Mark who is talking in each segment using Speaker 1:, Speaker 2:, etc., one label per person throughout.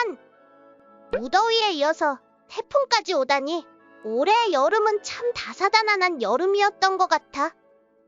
Speaker 1: 하지만 무더위에 이어서 태풍까지 오다니 올해의 여름은 참 다사다난한 여름이었던 것 같아.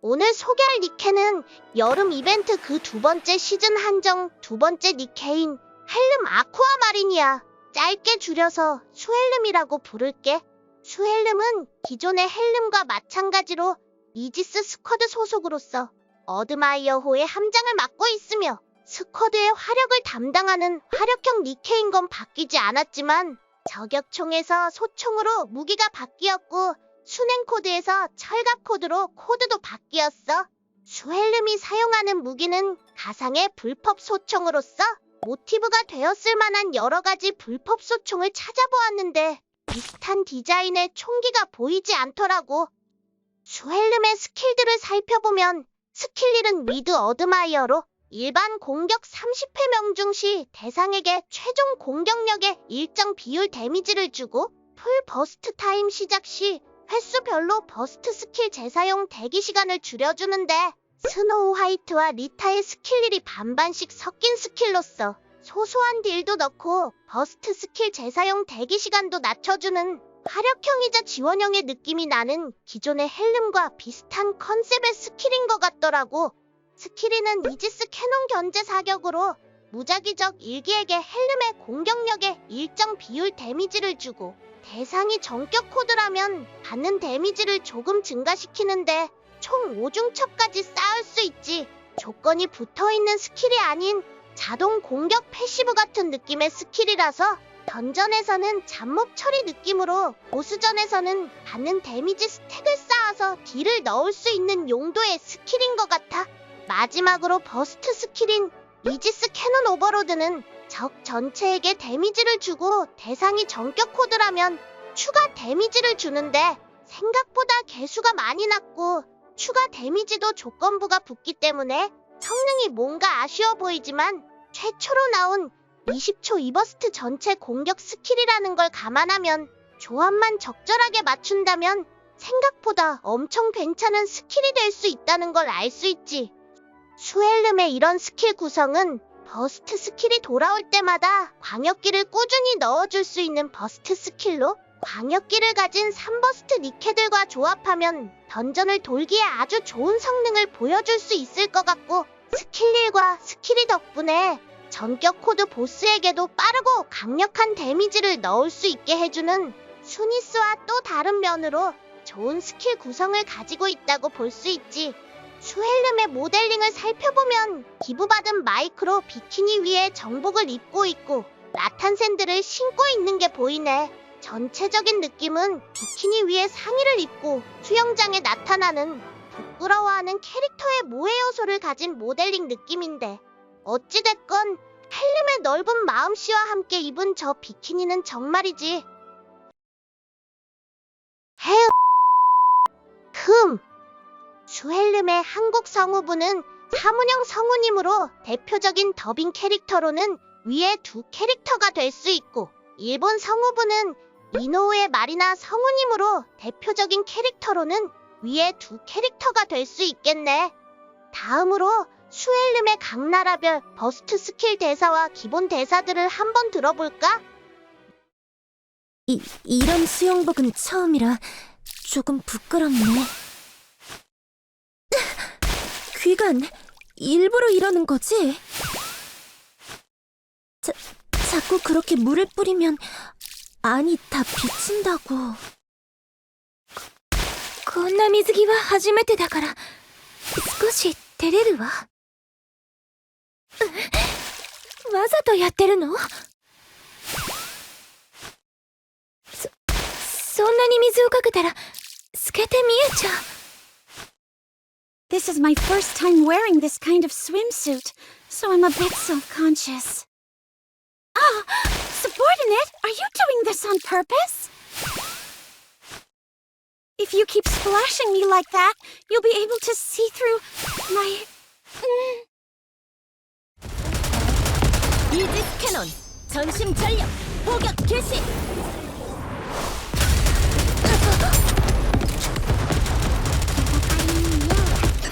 Speaker 1: 오늘 소개할 니케는 여름 이벤트 그 두 번째 시즌 한정 두 번째 니케인 헬름 아쿠아 마린이야. 짧게 줄여서 수헬름이라고 부를게. 수헬름은 기존의 헬름과 마찬가지로 이지스 스쿼드 소속으로서 어드마이어호의 함장을 맡고 있으며 스쿼드의 화력을 담당하는 화력형 니케인 건 바뀌지 않았지만 저격총에서 소총으로 무기가 바뀌었고 순행 코드에서 철갑 코드로 코드도 바뀌었어. 수헬름이 사용하는 무기는 가상의 불법 소총으로서 모티브가 되었을 만한 여러 가지 불법 소총을 찾아보았는데 비슷한 디자인의 총기가 보이지 않더라고. 수헬름의 스킬들을 살펴보면 스킬릴은 위드 어드마이어로 일반 공격 30회 명중 시 대상에게 최종 공격력의 일정 비율 데미지를 주고 풀 버스트 타임 시작 시 횟수별로 버스트 스킬 재사용 대기 시간을 줄여주는데 스노우 화이트와 리타의 스킬일이 반반씩 섞인 스킬로서 소소한 딜도 넣고 버스트 스킬 재사용 대기 시간도 낮춰주는 화력형이자 지원형의 느낌이 나는 기존의 헬름과 비슷한 컨셉의 스킬인 것 같더라고. 스키리는 이지스 캐논 견제 사격으로 무작위적 일기에게 헬름의 공격력에 일정 비율 데미지를 주고 대상이 정격 코드라면 받는 데미지를 조금 증가시키는데 총 5중첩까지 쌓을 수 있지. 조건이 붙어 있는 스킬이 아닌 자동 공격 패시브 같은 느낌의 스킬이라서 던전에서는 잡목 처리 느낌으로 보스전에서는 받는 데미지 스택을 쌓아서 딜을 넣을 수 있는 용도의 스킬인 것 같아. 마지막으로 버스트 스킬인 이지스 캐논 오버로드는 적 전체에게 데미지를 주고 대상이 정격 코드라면 추가 데미지를 주는데 생각보다 개수가 많이 낮고 추가 데미지도 조건부가 붙기 때문에 성능이 뭔가 아쉬워 보이지만 최초로 나온 20초 이버스트 전체 공격 스킬이라는 걸 감안하면 조합만 적절하게 맞춘다면 생각보다 엄청 괜찮은 스킬이 될 수 있다는 걸 알 수 있지. 수헬름의 이런 스킬 구성은 버스트 스킬이 돌아올 때마다 광역기를 꾸준히 넣어줄 수 있는 버스트 스킬로 광역기를 가진 3버스트 니케들과 조합하면 던전을 돌기에 아주 좋은 성능을 보여줄 수 있을 것 같고 스킬릴과 스킬이 덕분에 전격 코드 보스에게도 빠르고 강력한 데미지를 넣을 수 있게 해주는 수니스와 또 다른 면으로 좋은 스킬 구성을 가지고 있다고 볼 수 있지. 수헬름의 모델링을 살펴보면 기부받은 마이크로 비키니 위에 정복을 입고 있고 라탄 샌들을 신고 있는 게 보이네. 전체적인 느낌은 비키니 위에 상의를 입고 수영장에 나타나는 부끄러워하는 캐릭터의 모해 요소를 가진 모델링 느낌인데 어찌됐건 헬름의 넓은 마음씨와 함께 입은 저 비키니는 정말이지. 헤음 흠 수헬름의 한국 성우분은 사문영 성우님으로 대표적인 더빙 캐릭터로는 위에 두 캐릭터가 될 수 있고 일본 성우분은 이노우의 마리나 성우님으로 대표적인 캐릭터로는 위에 두 캐릭터가 될 수 있겠네. 다음으로 수헬름의 각 나라별 버스트 스킬 대사와 기본 대사들을 한번 들어볼까?
Speaker 2: 이, 이런 수영복은 처음이라 조금 부끄럽네. 귀간, 일부러 이러는 거지? 자, 자꾸 그렇게 물을 뿌리면 안이 다 비친다고. こんな水着は初めてだから少し照れるわ。わざとやってるのそ、そんなに水をかけたら透けて見えちゃう。
Speaker 3: This is my first time wearing this kind of swimsuit, so I'm a bit self-conscious. Ah, subordinate, are you doing this on purpose? If you keep splashing me like that, you'll be able to see through my... Mm.
Speaker 2: 이지스 캐논 전심 전력 포격 개시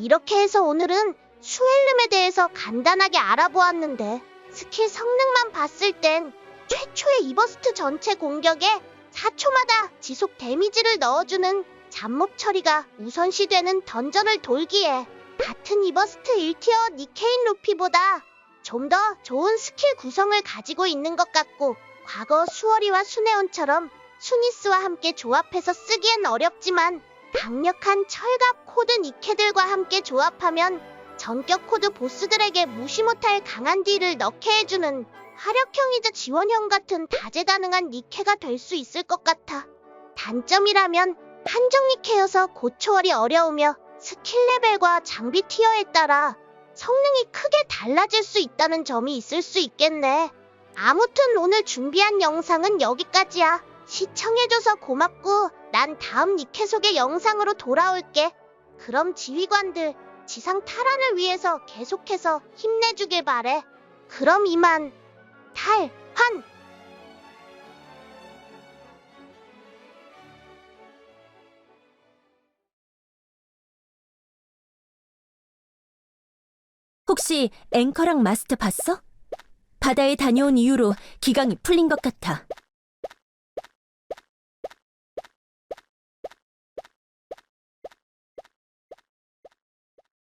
Speaker 1: 이렇게 해서 오늘은 수헬름에 대해서 간단하게 알아보았는데 스킬 성능만 봤을 땐 최초의 이버스트 전체 공격에 4초마다 지속 데미지를 넣어주는 잡몹 처리가 우선시되는 던전을 돌기에 같은 이버스트 1티어 니케인 루피보다 좀 더 좋은 스킬 구성을 가지고 있는 것 같고 과거 수어리와 수네온처럼 수니스와 함께 조합해서 쓰기엔 어렵지만 강력한 철갑 코드 니케들과 함께 조합하면 전격 코드 보스들에게 무시 못할 강한 딜을 넣게 해주는 화력형이자 지원형 같은 다재다능한 니케가 될 수 있을 것 같아. 단점이라면 한정 니케여서 고초월이 어려우며 스킬 레벨과 장비 티어에 따라 성능이 크게 달라질 수 있다는 점이 있을 수 있겠네. 아무튼 오늘 준비한 영상은 여기까지야. 시청해줘서 고맙고 난 다음 니케 소개 영상으로 돌아올게. 그럼 지휘관들 지상 탈환을 위해서 계속해서 힘내주길 바래. 그럼 이만 탈환.
Speaker 2: 혹시 앵커랑 마스터 봤어? 바다에 다녀온 이후로 기강이 풀린 것 같아.